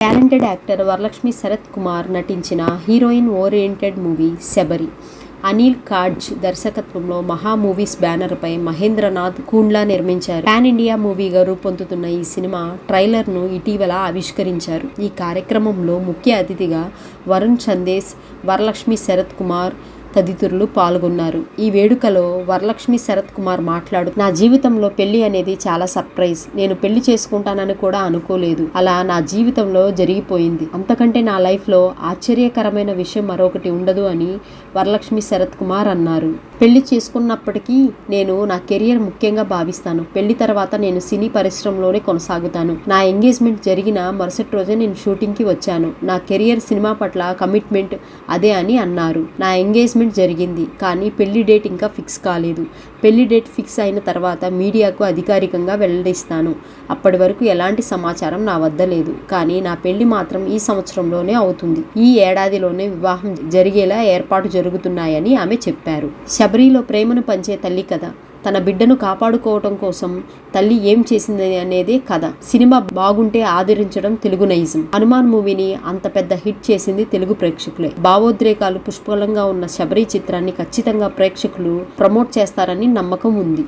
Talented actor Varalakshmi Sarath Kumar నటించిన heroine oriented movie Sabari. Anil Katz దర్శకత్వంలో Maha movies banner పై మహేంద్రనాథ్ కూండ్లా నిర్మించారు. పాన్ ఇండియా మూవీగా రూపొందుతున్న ఈ సినిమా ట్రైలర్ను ఇటీవల ఆవిష్కరించారు. ఈ కార్యక్రమంలో ముఖ్య అతిథిగా వరుణ్ చందేశ్ వరలక్ష్మి శరత్ కుమార్ తదితరులు పాల్గొన్నారు. ఈ వేడుకలో వరలక్ష్మి శరత్ కుమార్ మాట్లాడు నా జీవితంలో పెళ్ళి అనేది చాలా సర్ప్రైజ్. నేను పెళ్ళి చేసుకుంటానని కూడా అనుకోలేదు. అలా నా జీవితంలో జరిగిపోయింది. అంతకంటే నా లైఫ్లో ఆశ్చర్యకరమైన విషయం మరొకటి ఉండదు అని వరలక్ష్మి శరత్ కుమార్ అన్నారు. పెళ్ళి చేసుకున్నప్పటికీ నేను నా కెరియర్ ముఖ్యంగా భావిస్తాను. పెళ్ళి తర్వాత నేను సినీ పరిశ్రమలోనే కొనసాగుతాను. నా ఎంగేజ్మెంట్ జరిగిన మరుసటి రోజే నేను షూటింగ్కి వచ్చాను. నా కెరియర్ సినిమా పట్ల కమిట్మెంట్ అదే అని అన్నారు. నా ఎంగేజ్మెంట్ ఎంగేజ్మెంట్ జరిగింది. కానీ పెళ్ళి డేట్ ఇంకా ఫిక్స్ కాలేదు. పెళ్ళి డేట్ ఫిక్స్ అయిన తర్వాత మీడియాకు అధికారికంగా వెల్లడిస్తాను. అప్పటి వరకు ఎలాంటి సమాచారం నా వద్ద లేదు. కానీ నా పెళ్ళి మాత్రం ఈ సంవత్సరంలోనే అవుతుంది. ఈ ఏడాదిలోనే వివాహం జరిగేలా ఏర్పాటు జరుగుతున్నాయని ఆమె చెప్పారు. శబరిలో ప్రేమను పంచే తల్లి కథ తన బిడ్డను కాపాడుకోవటం కోసం తల్లి ఏం చేసింది అనేదే కథ. సినిమా బాగుంటే ఆదరించడం తెలుగు నైజం. హనుమాన్ మూవీని అంత పెద్ద హిట్ చేసింది తెలుగు ప్రేక్షకులే. భావోద్రేకాలు పుష్కలంగా ఉన్న శబరి చిత్రాన్ని ఖచ్చితంగా ప్రేక్షకులు ప్రమోట్ చేస్తారని నమ్మకం ఉంది.